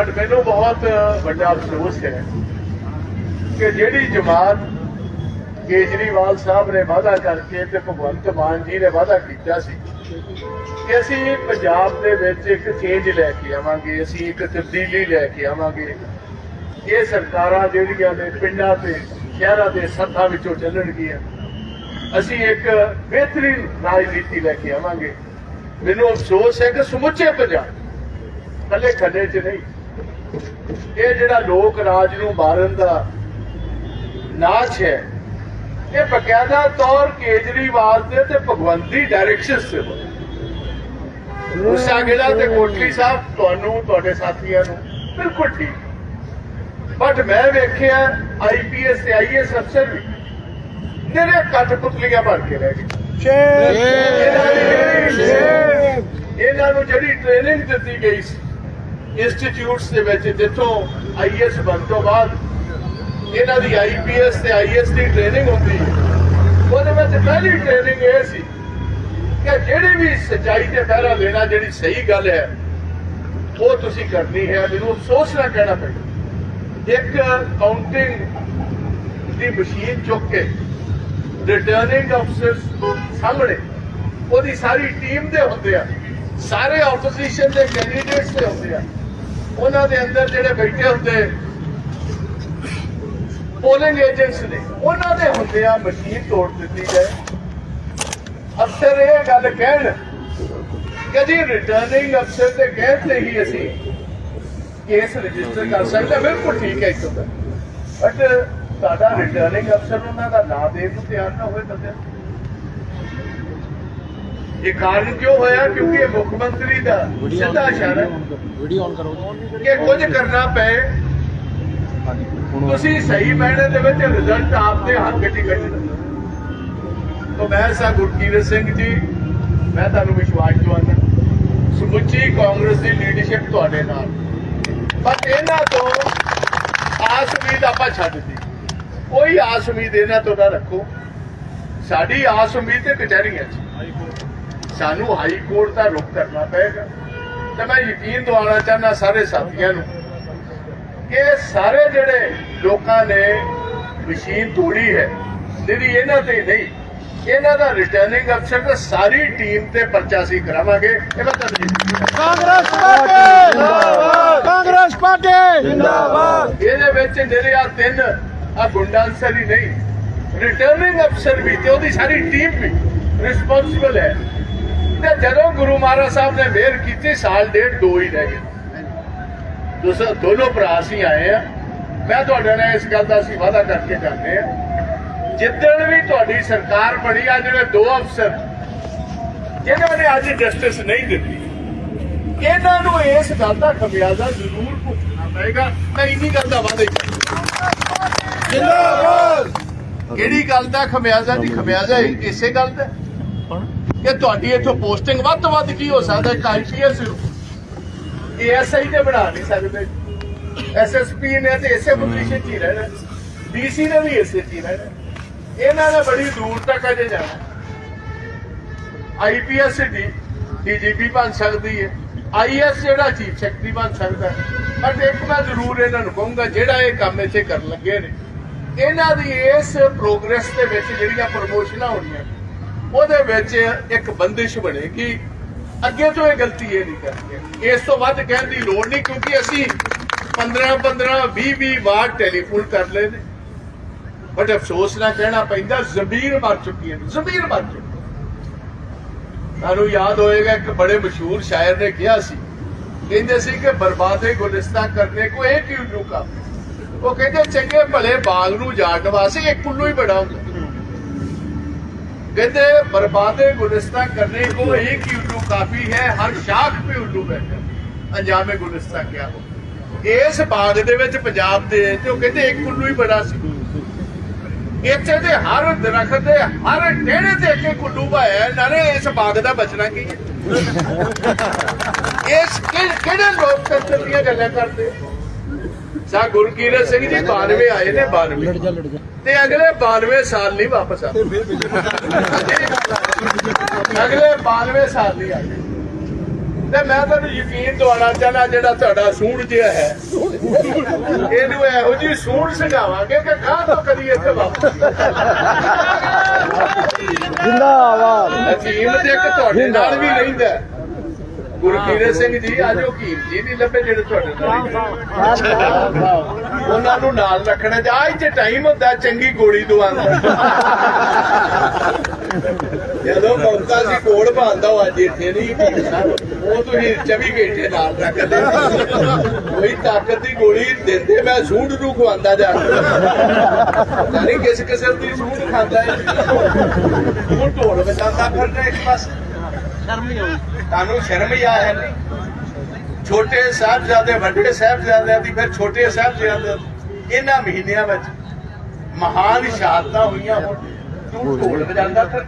But ਮੈਨੂੰ ਬਹੁਤ ਵੱਡਾ ਅਫਸੋਸ ਹੈ ਕਿ ਜਿਹੜੀ ਜਮਾਤ ਕੇਜਰੀਵਾਲ ਸਾਹਿਬ ਨੇ ਵਾਅਦਾ ਕਰਕੇ ਤੇ ਭਗਵੰਤ ਮਾਨ ਜੀ ਨੇ ਵਾਅਦਾ ਕੀਤਾ ਸੀ ਕਿ ਅਸੀਂ ਪੰਜਾਬ ਦੇ ਵਿੱਚ ਇੱਕ ਚੇਂਜ ਲੈ ਕੇ ਆਵਾਂਗੇ, ਅਸੀਂ ਇੱਕ ਤਬਦੀਲੀ ਲੈ ਕੇ ਆਵਾਂਗੇ। ਇਹ ਸਰਕਾਰਾਂ ਜਿਹੜੀਆਂ ਨੇ ਪਿੰਡਾਂ ਤੇ ਸ਼ਹਿਰਾਂ ਦੇ ਸੱਥਾਂ ਵਿੱਚੋਂ ਚੱਲਣਗੀਆਂ। ਅਸੀਂ ਇੱਕ ਬਿਹਤਰੀਨ ਰਾਜਨੀਤੀ ਲੈ ਕੇ ਆਵਾਂਗੇ। ਮੈਨੂੰ ਅਫਸੋਸ ਹੈ ਕਿ ਸਮੁੱਚੇ ਪੰਜਾਬ ਕੱਲੇ ਖੱਡੇ 'ਚ ਨਹੀਂ ਇਹ ਜਿਹੜਾ ਲੋਕ ਰਾਜ ਨੂੰ ਮਾਰਨ ਦਾ ਨਾਚ ਹੈ ਇਹ ਬਕਾਇਦਾ ਤੌਰ ਕੇਜਰੀਵਾਲ ਦੇ ਤੇ ਭਗਵੰਤੀ ਡਾਇਰੈਕਸ਼ਨ ਸੇ ਉਸਾ ਗਿਲਾ ਤੇ ਕੋਟਲੀ ਸਾਹਿਬ ਤੁਹਾਨੂੰ ਤੁਹਾਡੇ ਸਾਥੀਆਂ ਨੂੰ ਬਿਲਕੁਲ ਠੀਕ। ਬਟ ਮੈਂ ਵੇਖਿਆ ਆਈਪੀਐਸ ਤੇ ਆਈਐਸ ਅਫਸਰ ਵੀ ਨਿਰੇ ਕੱਟ ਪੁਤਲੀਆਂ ਬਣ ਕੇ ਰਹਿ ਗਏ। ਇਹਨਾਂ ਨੂੰ ਜਿਹੜੀ ਟ੍ਰੇਨਿੰਗ ਦਿੱਤੀ ਗਈ ਸੀ ਇੰਸਟੀਚਿਊਟਸ ਦੇ ਵਿੱਚ ਜਿੱਥੋਂ ਆਈਐਸ ਬਣ ਤੋਂ ਬਾਅਦ ਇਹਨਾਂ ਦੀ ਆਈਪੀਐਸ ਤੇ ਆਈਐਸ ਦੀ ਟ੍ਰੇਨਿੰਗ ਹੁੰਦੀ। ਉਹਦੇ ਵਿੱਚ ਪਹਿਲੀ ਟ੍ਰੇਨਿੰਗ ਇਹ ਸੀ ਕਿ ਜਿਹੜੀ ਵੀ ਸੱਚਾਈ ਤੇ ਪਹਿਰਾ ਲੈਣਾ ਜਿਹੜੀ ਸਹੀ ਗੱਲ ਹੈ, ਉਹ ਤੁਸੀਂ ਕਰਨੀ ਹੈ। ਮੈਨੂੰ ਅਫਸੋਸ ਨਾ ਕਹਿਣਾ ਪਏ ਇੱਕ ਕਾਊਂਟਿੰਗ ਦੀ ਮਸ਼ੀਨ ਚੁੱਕ ਕੇ ਰਿਟਰਨਿੰਗ ਅਫਸਰ ਸਾਹਮਣੇ ਉਹਦੀ ਸਾਰੀ ਟੀਮ ਦੇ ਹੁੰਦੇ ਆ, ਸਾਰੇ ਆਪੋਜੀਸ਼ਨ ਦੇ ਕੈਂਡੀਡੇਟਸ ਦੇ ਹੁੰਦੇ ਆ। ਉਹਨਾਂ ਦੇ ਅੰਦਰ ਜਿਹੜੇ ਬੈਠੇ ਹੁੰਦੇ ਪੋਲਿੰਗ ਏਜੰਟਸ ਨੇ, ਉਹਨਾਂ ਦੇ ਹੁੰਦੇ ਆ ਮਸ਼ੀਨ ਤੋੜ ਦਿੱਤੀ ਜਾਏ। ਅਫਸਰ ਇਹ ਗੱਲ ਕਹਿਣ ਕਿ ਜੀ ਰਿਟਰਨਿੰਗ ਅਫਸਰ ਦੇ ਕਹਿਣ ਤੇ ਹੀ ਅਸੀਂ ਕੇਸ ਰਜਿਸਟਰ ਕਰ ਸਕਦੇ ਬਿਲਕੁਲ ਠੀਕ ਹੈ ਇਸ ਬਟ ਸਾਡਾ ਰਿਟਰਨਿੰਗ ਅਫਸਰ ਉਹਨਾਂ ਦਾ ਨਾਂ ਦੇਣ ਨੂੰ ਤਿਆਰ ਨਾ ਹੋਏ ਬੰਦੇ। ਇਹ ਕਾਰਨ ਕਿਉਂ ਹੋਇਆ? ਕਿਉਂਕਿ ਇਹ ਮੁੱਖ ਮੰਤਰੀ ਦਾ ਸਿੱਧਾ ਇਸ਼ਾਰਾ ਵੀਡੀਓ ਆਨ ਕਰੋ ਕਿ ਕੁਝ ਕਰਨਾ ਪਏ। ਤੁਸੀਂ ਸਹੀ ਮੈਨੇ ਦੇ ਵਿੱਚ ਰਿਜ਼ਲਟ ਆਪਦੇ ਹੱਥ ਵਿੱਚ ਕੱਢਣਾ ਤੋਂ ਮੈਂ ਸਾ ਗੁਰਕੀਰਤ ਸਿੰਘ ਜੀ ਮੈਂ ਤੁਹਾਨੂੰ ਵਿਸ਼ਵਾਸ ਦਵਾਉਂਦਾ। ਸਮੁੱਚੀ ਕਾਂਗਰਸ ਦੀ ਲੀਡਰਸ਼ਿਪ ਤੁਹਾਡੇ ਨਾਲ। ਪਰ ਇਹਨਾਂ ਤੋਂ ਆਸ ਉਮੀਦ ਆਪਾਂ ਛੱਡ ਦਿੱਤੀ। ਕੋਈ ਆਸ ਉਮੀਦ ਇਹਨਾਂ ਤੋਂ ਨਾ ਰੱਖੋ। ਸਾਡੀ ਆਸ ਉਮੀਦ ਤੇ ਕਚਹਿਰੀਆਂ 'ਚ। ਸਾਨੂੰ ਹਾਈ ਕੋਰਟ ਦਾ ਰੁਖ ਕਰਨਾ ਪਏਗਾ। ਤੇ ਮੈਂ ਯਕੀਨ ਦਿਵਾਉਣਾ ਚਾਹੁੰਦਾ ਸਾਰੇ ਸਾਥੀਆਂ ਨੂੰ ਕਿ ਸਾਰੇ ਜਿਹੜੇ ਲੋਕਾਂ ਨੇ ਮਸ਼ੀਨ ਤੋੜੀ ਹੈ ਜਿਹੜੀ ਇਹਨਾਂ ਤੇ ਨਹੀਂ ਇਹਨਾਂ ਦਾ ਰਿਟਰਨਿੰਗ ਅਫਸਰ ਤੇ ਸਾਰੀ ਟੀਮ ਤੇ ਪਰਚਾ ਸੀ ਕਰਾਵਾਂਗੇ। ਇਹ ਮੈਂ ਕਾਂਗਰਸ ਪਾਰਟੀ! ਜਿੰਦਾਬਾਦ। ਕਾਂਗਰਸ ਪਾਰਟੀ! ਜਿੰਦਾਬਾਦ। ਇਹਦੇ ਵਿੱਚ ਜਿਹੜੇ ਆ ਤਿੰਨ ਆ ਗੁੰਡਾ ਅਨਸਰ ਹੀ ਨਹੀਂ। ਰਿਟਰਨਿੰਗ ਅਫਸਰ ਵੀ ਤੇ ਉਹਦੀ ਸਾਰੀ ਟੀਮ ਵੀ ਰਿਸਪੌਂਸਿਬਲ ਹੈ। ਤੇ ਜਦੋਂ ਗੁਰੂ ਮਹਾਰਾਜ ਸਾਹਿਬ ਨੇ ਮਿਹਰ ਕੀਤੀ, ਸਾਲ ਡੇਢ ਦੋ ਹੀ ਰਹਿ ਗਏ। ਦੋਸਤੋ, ਦੋਨੋਂ ਭਰਾ ਸੀ ਆਏ ਆ। ਮੈਂ ਤੁਹਾਡੇ ਨਾਲ ਇਸ ਗੱਲ ਦਾ ਅਸੀਂ ਵਾਅਦਾ ਕਰਕੇ ਜਾਂਦੇ ਆ। ਜਿੱਦਣ ਵੀ ਤੁਹਾਡੀ ਸਰਕਾਰ ਬਣੀ ਆ ਜਿਹੜੇ ਦੋ ਅਫਸਰ ਜਿਨ੍ਹਾਂ ਨੇ ਅੱਜ ਜਸਟਿਸ ਨਹੀਂ ਦਿੱਤੀ, ਇਹਨਾਂ ਨੂੰ ਇਸ ਗੱਲ ਦਾ ਖਮਿਆਜ਼ਾ ਜ਼ਰੂਰ ਭੁਗਤਣਾ ਪਏਗਾ। ਮੈਂ ਇੰਨੀ ਗੱਲ ਦਾ ਵਾਅਦਾ ਹੀ ਜਿੰਦਾਬਾਦ! ਕਿਹੜੀ ਗੱਲ ਦਾ ਖਮਿਆਜ਼ਾ ਦੀ ਖਮਿਆਜ਼ਾ ਇਹ- ਇਸੇ ਗੱਲ ਦਾ ਕਿ ਤੁਹਾਡੀ ਇੱਥੋਂ ਪੋਸਟਿੰਗ ਵੱਧ ਤੋਂ ਵੱਧ ਕੀ ਹੋ ਸਕਦਾ? ਇੱਕ ਆਈਪੀਐਸ ਏਐਸਆਈ ਤੇ ਬਣਾ ਨਹੀਂ ਸਕਦੇ ਐਸਐਸਪੀ ਨੇ ਤੇ ਇਸੇ ਪੋਜੀਸ਼ਨ 'ਚ ਹੀ ਰਹਿਣਾ। ਡੀਸੀ ਨੇ ਵੀ ਇਸੇ 'ਚ ਹੀ ਰਹਿਣਾ। ਇਹਨਾਂ ਨੇ ਬੜੀ ਦੂਰ ਤੱਕ ਅਜੇ ਜਾਣਾ। ਆਈਪੀਐਸ ਦੀ ਡੀਜੀਪੀ ਬਣ ਸਕਦੀ ਹੈ। ਆਈਐਸ ਜਿਹੜਾ ਚੀਫ ਸੈਕਟਰੀ ਬਣ ਸਕਦਾ ਹੈ। ਬਟ ਇੱਕ ਮੈਂ ਜ਼ਰੂਰ ਇਹਨਾਂ ਨੂੰ ਕਹੂੰਗਾ, ਜਿਹੜਾ ਇਹ ਕੰਮ ਇੱਥੇ ਕਰਨ ਲੱਗੇ ਨੇ, ਇਹਨਾਂ ਦੀ ਇਸ ਪ੍ਰੋਗਰੈਸ ਦੇ ਵਿੱਚ ਜਿਹੜੀਆਂ ਪ੍ਰਮੋਸ਼ਨਾਂ ਹੋਣੀਆਂ ਉਹਦੇ ਵਿੱਚ ਇੱਕ ਬੰਦਿਸ਼ ਬਣੇਗੀ ਅੱਗੇ ਤੋਂ ਇਹ ਗਲਤੀ ਇਹ ਨਹੀਂ ਕਰਨੀ ਇਸ ਤੋਂ ਵੱਧ ਕਹਿਣ ਦੀ ਲੋੜ ਨਹੀਂ ਕਿਉਂਕਿ ਅਸੀਂ 15 15 20 20 ਵਾਰ ਟੈਲੀਫੋਨ ਕਰ ਲਏ ਨੇ। ਬਟ ਅਫਸੋਸ ਨਾਲ ਕਹਿਣਾ ਪੈਂਦਾ, ਜ਼ਮੀਰ ਮਰ ਚੁੱਕੀ ਹੈ, ਜ਼ਮੀਰ ਮਰ ਚੁੱਕੀ ਤੁਹਾਨੂੰ ਯਾਦ ਹੋਏਗਾ, ਇੱਕ ਬੜੇ ਮਸ਼ਹੂਰ ਸ਼ਾਇਰ ਨੇ ਕਿਹਾ ਸੀ। ਕਹਿੰਦੇ ਸੀ ਕਿ ਬਰਬਾਦੇ ਗੁਲਿਸਤਾਂ ਕਰਨੇ ਕੋ ਇਹ ਕਿਉਂ ਉੱਲੂ ਉਹ ਕਹਿੰਦੇ, ਚੰਗੇ ਭਲੇ ਬਾਗ ਨੂੰ ਜਾਣ ਵਾਸਤੇ ਇਹ ਕੁੱਲੂ ਹੀ ਬੜਾ ਹੁੰਦਾ कहते बर्बादे गुलिस्ता करने को एक ही उल्लू काफी है हर शाख पे उल्लू बैठा ਅੰਜਾਮੇ ਗੁਲਿਸਤਾ ਕਿਆ ਹੋ ਇਸ ਬਾਗ ਦੇ ਵਿੱਚ ਪੰਜਾਬ ਦੇ ਤੇ ਉਹ ਕਹਿੰਦੇ ਇੱਕ ਉੱਲੂ ਹੀ ਬੜਾ ਸੀ ਇੱਥੇ ਦੇ ਹਰ ਦਰਖਤ ਦੇ ਹਰ ਡੇੜੇ ਤੇ ਇੱਕ ਇੱਕ ਉੱਲੂ ਭਾਇਆ ਨਾਲੇ ਇਸ ਬਾਗ ਦਾ ਬਚਣਾ ਕੀ ਹੈ ਇਸ ਕਿ- ਕਿਹੜੇ ਲੋਕ ਤੰਤਰ ਦੀਆਂ ਗੱਲਾਂ ਕਰਦੇ ਸਾ ਗੁਰਕੀਰਤ ਸਿੰਘ ਜੀ 92 ਆਏ ਨੇ 92 ਲੜ ਜਾ ਲੜ ਜਾ ਤੇ ਅਗਲੇ 92 ਸਾਲ ਨਹੀਂ ਵਾਪਸ ਆ ਅਗਲੇ 92 ਸਾਲ ਨਹੀਂ ਆਏ ਤੇ ਮੈਂ ਤੁਹਾਨੂੰ ਯਕੀਨ ਦਿਵਾਉਣਾ ਚਾਹਨਾ ਜਿਹੜਾ ਤੁਹਾਡਾ ਸੂਣ ਜਿਹਾ ਹੈ। ਇਹਨੂੰ ਇਹੋ ਜਿਹੀ ਸੂਣ ਸਜਾਵਾਂਗੇ ਕਿ ਗਾਂ ਤੋਂ ਕਦੀ ਇੱਥੇ ਵਾਪਸ। ਜਿੰਦਾਬਾਦ। ਹਕੀਮ ਤੇ ਇੱਕ ਤੁਹਾਡੇ ਨਾਲ ਵੀ ਰਹਿੰਦਾ। ਗੁਰਕੀਰਤ ਸਿੰਘ ਜੀ ਆਜੋ ਹਕੀਮ ਜੀ ਨਹੀਂ ਲੱਭੇ ਜਿਹੜੇ ਤੁਹਾਡੇ ਨਾਲ। ਉਹਨਾਂ ਨੂੰ ਨਾਲ ਰੱਖਣਾ ਜਾ ਇੱਥੇ ਟਾਈਮ ਹੁੰਦਾ ਚੰਗੀ ਗੋਲੀ ਦਵਾਉਂਦਾ ਜਦੋਂ ਮੌਕਾ ਸੀ ਕੋਲ ਪਾਉਂਦਾ ਉਹ ਅੱਜ ਇੱਥੇ ਨਹੀਂ ਉਹ ਤੁਸੀਂ 24 ਘੰਟੇ ਨਾਲ ਰੱਖਦੇ ਕੋਈ ਤਾਕਤ ਦੀ ਗੋਲੀ ਦਿੰਦੇ ਮੈਂ ਸੂਟ ਨੂੰ ਖਵਾਉਂਦਾ ਜਾ ਨਹੀਂ ਕਿਸ ਕਿਸਮ ਦੀ ਸੂਟ ਖਾਂਦਾ ਹੈ ਉਹ ਢੋਲ ਵਜਾਉਂਦਾ ਫਿਰਦਾ ਇੱਕ ਪਾਸੇ। ਤੁਹਾਨੂੰ ਸ਼ਰਮ ਹੀ ਆ ਹੈ। ਛੋਟੇ ਸਾਹਿਬਜ਼ਾਦੇ ਵੱਡੇ ਸਾਹਿਬਜ਼ਾਦਿਆਂ ਦੀ ਫਿਰ ਛੋਟੇ ਸਾਹਿਬਜ਼ਾਦੇ ਇਹਨਾਂ ਮਹੀਨਿਆਂ ਵਿੱਚ ਮਹਾਨ ਸ਼ਹਾਦਤਾਂ ਹੋਈਆਂ ਹੁਣ। ਤੂੰ ਢੋਲ ਵਜਾਉਂਦਾ ਫਿਰ।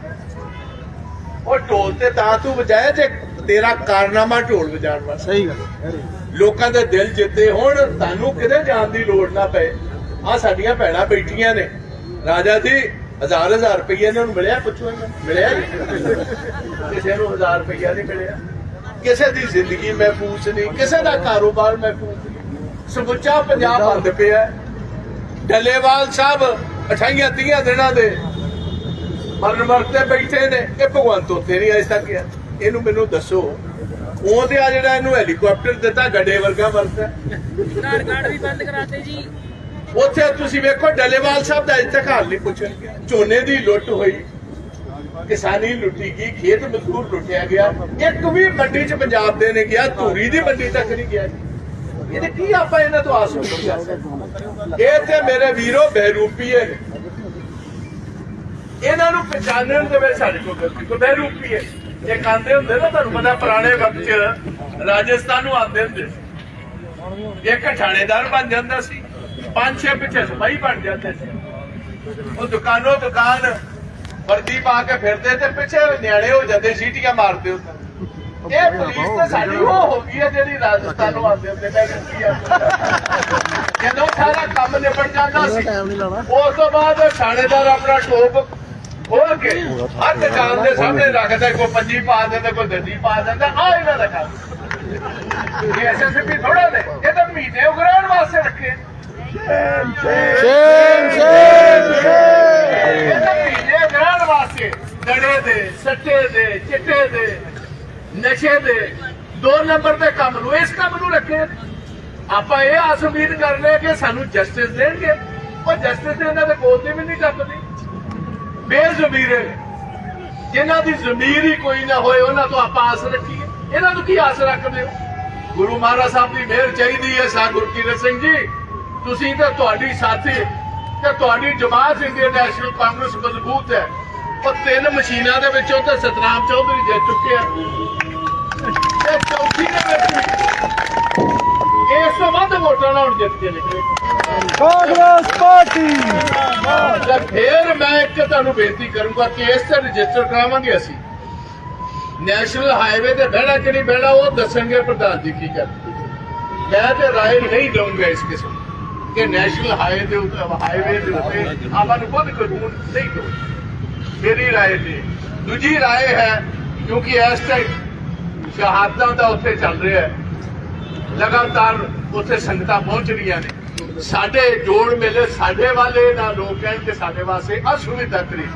ਉਹ ਢੋਲ ਤੇ ਤਾਂ ਤੂੰ ਵਜਾਇਆ ਜੇ ਤੇਰਾ ਕਾਰਨਾਮਾ ਢੋਲ ਵਜਾਉਣ ਵਾਸਤੇ। ਸਹੀ ਗੱਲ ਲੋਕਾਂ ਦੇ ਦਿਲ ਜਿੱਤੇ ਹੁਣ ਤੁਹਾਨੂੰ ਕਿਤੇ ਜਾਣ ਦੀ ਲੋੜ ਨਾ ਪਏ। ਆ ਸਾਡੀਆਂ ਭੈਣਾਂ ਬੈਠੀਆਂ ਨੇ। ਰਾਜਾ ਜੀ ਹਜ਼ਾਰ ਹਜ਼ਾਰ ਰੁਪਏ ਇਹਨਾਂ ਨੂੰ ਮਿਲਿਆ ਪੁੱਛੋ ਇਹਨਾਂ। ਮਿਲਿਆ ਕਿਸੇ ਨੂੰ ਹਜ਼ਾਰ ਰੁਪਇਆ ਨਹੀਂ ਮਿਲਿਆ। ਕਿਸੇ ਦੀ ਜ਼ਿੰਦਗੀ ਮਹਿਫੂਜ਼ ਨਹੀਂ, ਕਿਸੇ ਦਾ ਕਾਰੋਬਾਰ ਮਹਿਫੂਜ਼ ਨਹੀਂ। ਸਮੁੱਚਾ ਪੰਜਾਬ ਬੰਦ ਪਿਆ ਡੱਲੇਵਾਲ ਸਾਹਿਬ 28 30 ਦਿਨਾਂ ਦੇ ਮਰਨ ਮਰਤੇ ਬੈਠੇ ਨੇ। ਇਹ ਭਗਵੰਤ ਉੱਥੇ ਨਹੀਂ ਅਜੇ ਤੱਕ ਗਿਆ। ਇਹਨੂੰ ਮੈਨੂੰ ਦੱਸੋ, ਉਹਦੇ ਆ ਜਿਹੜਾ ਇਹਨੂੰ ਹੈਲੀਕਾਪਟਰ ਦਿੱਤਾ, ਗੱਡੇ ਵਰਗਾ ਵਰਤਾ ਆਧਾਰ ਵੀ ਬੰਦ ਕਰਾਤੇ ਜੀ। ਉੱਥੇ ਤੁਸੀਂ ਵੇਖੋ ਡੱਲੇਵਾਲ ਸਾਹਿਬ ਦਾ ਅਜੇ ਤੱਕ ਹਾਲ ਨਹੀਂ ਪੁੱਛਿਆ ਝੋਨੇ ਦੀ ਲੁੱਟ ਹੋਈ, ਕਿਸਾਨੀ ਲੁੱਟੀ ਗਈ, ਖੇਤ ਮਜ਼ਦੂਰ ਲੁੱਟਿਆ ਗਿਆ। ਇੱਕ ਵੀ ਮੰਡੀ 'ਚ ਪੰਜਾਬ ਦੇ ਨੇ ਗਿਆ, ਧੂਰੀ ਦੀ ਮੰਡੀ ਤੱਕ ਨਹੀਂ ਗਿਆ। ਇਹਦੇ ਕੀ ਆਪਾਂ ਇਹਨਾਂ ਤੋਂ ਆਸ ਨਹੀਂ ਇਹ ਤੇ ਮੇਰੇ ਵੀਰੋ ਬਹਿਰੂਪੀਏ ਨੇ ਇਹਨਾਂ ਨੂੰ ਪਛਾਣਨ ਦੇ ਵਿੱਚ ਸਾਡੇ ਕੋਲ ਗਲਤੀ ਕੋ ਬਹਿਰੂਪੀਏ ਇਹ ਕਹਿੰਦੇ ਹੁੰਦੇ ਨਾ ਤੁਹਾਨੂੰ ਪਤਾ ਪੁਰਾਣੇ ਵਕਤ 'ਚ ਰਾਜਸਥਾਨ ਨੂੰ ਆਉਂਦੇ ਹੁੰਦੇ ਸੀ। ਇੱਕ ਥਾਣੇਦਾਰ ਬਣ ਜਾਂਦਾ ਸੀ। ਪੰਜ ਛੇ ਪਿੱਛੇ ਸਿਪਾਹੀ ਬਣ ਜਾਂਦੇ ਸੀ। ਉਹ ਦੁਕਾਨੋਂ ਦੁਕਾਨ ਵਰਦੀ ਪਾ ਕੇ ਫਿਰਦੇ ਤੇ ਪਿੱਛੇ ਨਿਆਣੇ ਹੋ ਜਾਂਦੇ ਸੀਟੀਆਂ ਮਾਰਦੇ ਹੁੰਦੇ ਇਹ ਪੁਲਿਸ ਤਾਂ ਸਾਡੀ ਉਹ ਹੋ ਗਈ ਹੈ ਜਿਹੜੀ ਰਾਜਸਥਾਨੋਂ ਆਉਂਦੇ ਹੁੰਦੇ ਮੈਂ ਕਹਿੰਦੀ ਆ। ਜਦੋਂ ਸਾਰਾ ਕੰਮ ਨਿਬੜ ਜਾਂਦਾ ਸੀ ਉਸ ਤੋਂ ਬਾਅਦ ਥਾਣੇਦਾਰ ਆਪਣਾ ਟੋਪ ਖੋਲ ਕੇ ਹਰ ਦੁਕਾਨ ਦੇ ਸਾਹਮਣੇ ਰੱਖਦਾ ਕੋਈ ਪੰਜੀ ਪਾ ਦਿੰਦਾ ਕੋਈ ਦਰਜੀ ਪਾ ਦਿੰਦਾ ਆ ਇਹਨਾਂ ਦਾ ਕੰਮ। ਇਹ ਐਸਐਸਪੀ ਥੋੜਾ ਨੇ ਇਹ ਤਾਂ ਮਹੀਨੇ ਉਗਰਾਉਣ ਵਾਸਤੇ ਰੱਖੇ। ਸੇਮ ਸੇਮ ਇਹ ਤਾਂ ਮਹੀਨੇ ਉਗਰਾਉਣ ਵਾਸਤੇ ਦੜੇ ਦੇ ਸੱਟੇ ਦੇ ਚਿੱਟੇ ਦੇ ਨਸ਼ੇ ਦੇ ਦੋ ਨੰਬਰ ਦੇ ਕੰਮ ਨੂੰ ਇਸ ਕੰਮ ਨੂੰ ਰੱਖੇ। ਆਪਾਂ ਇਹ ਆਸ ਉਮੀਦ ਕਰ ਰਹੇ ਕਿ ਸਾਨੂੰ ਜਸਟਿਸ ਦੇਣਗੇ। ਉਹ ਜਸਟਿਸ ਦੇ ਇਹਨਾਂ ਦੇ ਕੋਲ ਦੀ ਵੀ ਨਹੀਂ ਟੱਪਦੀ ਬੇਜ਼ਮੀਰੇ ਜਿਨ੍ਹਾਂ ਦੀ ਜ਼ਮੀਰ ਹੀ ਕੋਈ ਨਾ ਹੋਏ ਉਹਨਾਂ ਤੋਂ ਆਪਾਂ ਆਸ ਰੱਖੀਏ। ਇਹਨਾਂ ਨੂੰ ਕੀ ਆਸ ਰੱਖਦੇ ਹੋ? ਗੁਰੂ ਮਹਾਰਾਜ ਸਾਹਿਬ ਦੀ ਮਿਹਰ ਚਾਹੀਦੀ ਹੈ ਸਾ ਗੁਰਕੀਰਤ ਸਿੰਘ ਜੀ। ਤੁਸੀਂ ਤੇ ਤੁਹਾਡੀ ਸਾਥੀ ਤੇ ਤੁਹਾਡੀ ਜਮਾਤ ਇੰਡੀਅਨ ਨੈਸ਼ਨਲ ਕਾਂਗਰਸ ਮਜ਼ਬੂਤ ਹੈ। ਉਹ ਤਿੰਨ ਮਸ਼ੀਨਾਂ ਦੇ ਵਿੱਚੋਂ ਤੇ ਸਤਨਾਮ ਚੌਧਰੀ ਜਿੱਤ ਚੁੱਕੇ ਆ। ਤੇ ਚੌਥੀ ਦੇ ਵਿੱਚ ਵੀ ਇਸ ਤੋਂ ਵੱਧ ਵੋਟਾਂ ਨਾਲ ਜਿੱਤ ਕੇ ਨਿਕਲੇ। ਕਾਂਗਰਸ ਪਾਰਟੀ। ਤੇ ਫਿਰ ਮੈਂ ਇੱਕ ਤੁਹਾਨੂੰ ਬੇਨਤੀ ਕਰੂੰਗਾ ਕਿ ਇਸ ਤੇ ਰਜਿਸਟਰ ਕਰਾਵਾਂਗੇ ਅਸੀਂ। ਨੈਸ਼ਨਲ ਹਾਈਵੇ ਤੇ ਬਹਿਣਾ ਕਿ ਨਹੀਂ ਬਹਿਣਾ ਉਹ ਦੱਸਣਗੇ ਪ੍ਰਧਾਨ ਜੀ ਕੀ ਕਰ ਮੈਂ ਤੇ ਰਾਏ ਨਹੀਂ ਦਊਂਗਾ ਇਸ ਕਿਸਮ ਕਿ ਨੈਸ਼ਨਲ ਹਾਈਵੇ ਦੇ ਉੱਤੇ ਹਾਈਵੇ ਦੇ ਉੱਤੇ ਆਪਾਂ ਨੂੰ ਖੁਦ ਕਾਨੂੰਨ ਨਹੀਂ ਦੋ। ਮੇਰੀ ਰਾਏ ਤੇ। ਦੂਜੀ ਰਾਏ ਹੈ, ਕਿਉਂਕਿ ਇਸ ਟਾਈਮ ਸ਼ਹਾਦਤਾਂ ਦਾ ਉੱਥੇ ਚੱਲ ਰਿਹਾ ਹੈ। ਲਗਾਤਾਰ ਉੱਥੇ ਸੰਗਤਾਂ ਪਹੁੰਚ ਰਹੀਆਂ ਨੇ। ਸਾਡੇ ਜੋੜ ਮੇਲੇ ਸਾਡੇ ਵਾਲੇ ਨਾ ਲੋਕ ਕਹਿਣ ਕਿ ਸਾਡੇ ਵਾਸਤੇ ਅਸੁਵਿਧਾ ਕਰੀ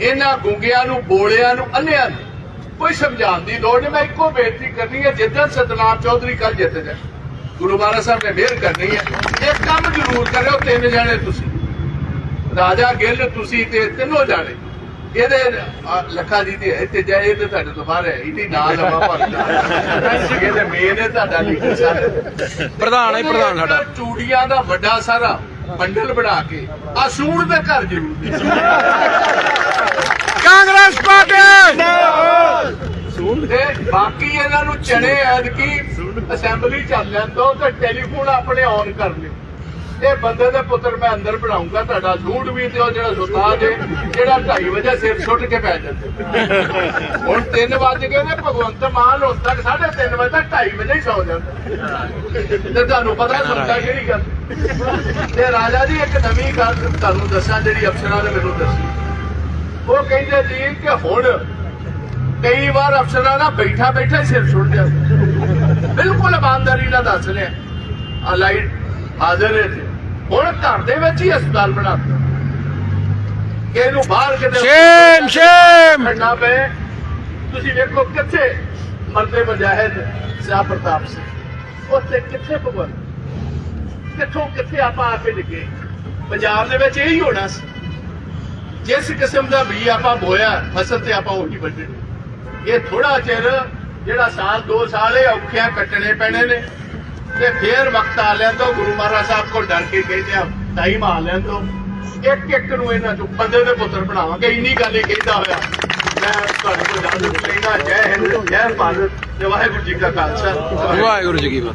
ਇਹਨਾਂ ਗੁੰਗਿਆਂ ਨੂੰ, ਬੋਲਿਆਂ ਨੂੰ, ਅੰਨਿਆਂ ਨੂੰ ਕੋਈ ਸਮਝਾਉਣ ਦੀ ਲੋੜ ਨਹੀਂ। ਮੈਂ ਇੱਕੋ ਬੇਨਤੀ ਕਰਨੀ ਹੈ ਜਿੱਦਾਂ ਸਤਨਾਮ ਚੌਧਰੀ ਕੱਲ ਜਿੱਤ ਜਾਏ ਗੁਰੂ ਮਹਾਰਾਜ ਸਾਹਿਬ ਨੇ ਮਿਹਰ ਕਰਨੀ ਹੈ। ਇਹ ਕੰਮ ਜ਼ਰੂਰ ਕਰਿਓ ਤਿੰਨ ਜਾਣੇ ਤੁਸੀਂ। ਰਾਜਾ ਗਿੱਲ ਤੁਸੀਂ ਤੇ ਤਿੰਨੋਂ ਜਾਣੇ। ਇਹਦੇ ਲੱਖਾ ਜੀ ਦੀ ਇੱਥੇ ਜਾਏ ਇਹ ਤੇ ਤੁਹਾਡੇ ਤੋਂ ਬਾਹਰ ਹੈ। ਇਹਦੀ ਨਾਲ ਲਵਾ ਭਰਦਾ ਇਹਦੇ ਮੇਨ ਹੈ ਤੁਹਾਡਾ ਲੀਡਰ ਸਾਹਿਬ ਪ੍ਰਧਾਨ ਹੈ ਪ੍ਰਧਾਨ ਸਾਡਾ। ਚੂੜੀਆਂ ਦਾ ਵੱਡਾ ਸਾਰਾ ਬੰਡਲ ਬਣਾ ਕੇ ਆ ਸੂਣ ਦੇ ਘਰ ਜ਼ਰੂਰ ਦੇ ਕਾਂਗਰਸ ਪਾਰਟੀ! ਤੇ ਬਾਕੀ ਇਹਨਾਂ ਨੂੰ ਚਣੇ ਐਤਕੀ ਅਸੈਂਬਲੀ ਚੱਲ ਲੈਣ ਦੋ ਤੇ ਟੈਲੀਫੋਨ ਆਪਣੇ ਔਨ ਕਰ ਲਿਓ ਇਹ ਬੰਦੇ ਦੇ ਪੁੱਤਰ ਮੈਂ ਅੰਦਰ ਬਣਾਉਂਗਾ ਤੁਹਾਡਾ ਝੂਠ ਵੀ ਤੇ ਉਹ ਜਿਹੜਾ ਸੁਤਾ ਜੇ, ਜਿਹੜਾ 2:30 ਵਜੇ ਸਿਰ ਸੁੱਟ ਕੇ ਪੈ ਜਾਂਦੇ। ਹੁਣ 3 ਵਜੇ ਗਏ ਨੇ, ਭਗਵੰਤ ਮਾਨ ਹੁਣ ਤੱਕ 3:30 ਵਜੇ ਤੱਕ 2:30 ਵਜੇ ਹੀ ਸੌ ਜਾਂਦਾ। ਤੇ ਤੁਹਾਨੂੰ ਪਤਾ ਸੁਣਦਾ ਕਿਹੜੀ ਗੱਲ? ਤੇ ਰਾਜਾ ਜੀ, ਇੱਕ ਨਵੀਂ ਗੱਲ ਤੁਹਾਨੂੰ ਦੱਸਾਂ, ਜਿਹੜੀ ਅਫਸਰਾਂ ਨੇ ਮੈਨੂੰ ਦੱਸੀ। ਉਹ ਕਹਿੰਦੇ ਜੀ ਕਿ ਹੁਣ ਕਈ ਵਾਰ ਅਫਸਰਾਂ ਦਾ ਬੈਠਾ ਬੈਠਾ ਸਿਰ ਸੁੱਟ ਜਾਂਦਾ। ਬਿਲਕੁਲ ਇਮਾਨਦਾਰੀ ਨਾਲ ਦੱਸ ਰਿਹਾ ਆ ਲਾਈਟ ਹਾਜ਼ਰ ਹੈ। ਹੁਣ ਘਰ ਦੇ ਵਿੱਚ ਹੀ ਹਸਪਤਾਲ ਬਣਾ ਦਿੱਤਾ। ਕਿ ਇਹਨੂੰ ਬਾਹਰ ਕਿਤੇ ਸ਼ੇਮ ਸ਼ੇਮ! ਖੜਨਾ ਪਏ। ਤੁਸੀਂ ਵੇਖੋ ਕਿੱਥੇ ਮਰਦੇ ਮਜਾਹਿਦ ਸ਼ਾਹ ਪ੍ਰਤਾਪ ਸਿੰਘ। ਉੱਥੇ ਕਿੱਥੇ ਭਗਵਾਨ ਕਿੱਥੋਂ ਕਿੱਥੇ ਆਪਾਂ ਆ ਕੇ ਡਿੱਗੇ? ਪੰਜਾਬ ਦੇ ਵਿੱਚ ਇਹੀ ਹੋਣਾ ਸੀ। ਜਿਸ ਕਿਸਮ ਦਾ ਵੀ ਆਪਾਂ ਬੋਇਆ ਫਸਲ ਤੇ ਆਪਾਂ ਉਹੀ ਵੱਢਣੀ। ਇਹ ਥੋੜਾ ਚਿਰ ਜਿਹੜਾ ਸਾਲ, ਦੋ ਸਾਲ ਇਹ ਔਖਿਆਂ ਕੱਟਣੇ ਪੈਣੇ ਨੇ। ਤੇ ਫੇਰ ਵਕਤ ਆ ਲੈਣ ਤੋਂ ਗੁਰੂ ਮਹਾਰਾਜ ਸਾਹਿਬ ਕੋਲ ਡਰ ਕੇ ਕਹਿੰਦੇ ਆ ਟਾਈਮ ਆ ਲੈਣ ਤੋਂ ਇੱਕ ਇੱਕ ਨੂੰ ਇਹਨਾਂ ਚੋਂ ਬੰਦੇ ਦੇ ਪੁੱਤਰ ਬਣਾਵਾਂਗੇ। ਇੰਨੀ ਗੱਲ ਹੀ ਕਹਿੰਦਾ ਹੋਇਆ। ਮੈਂ ਤੁਹਾਡੇ ਕੋਲ ਇਜਾਜ਼ਤ ਲੈਣਾ ਜੈ ਹਿੰਦ, ਜੈ ਭਾਰਤ ਤੇ ਵਾਹਿਗੁਰੂ ਜੀ ਕਾ ਖਾਲਸਾ। ਵਾਹਿਗੁਰੂ ਜੀ ਕੀ ਫਤਿਹ।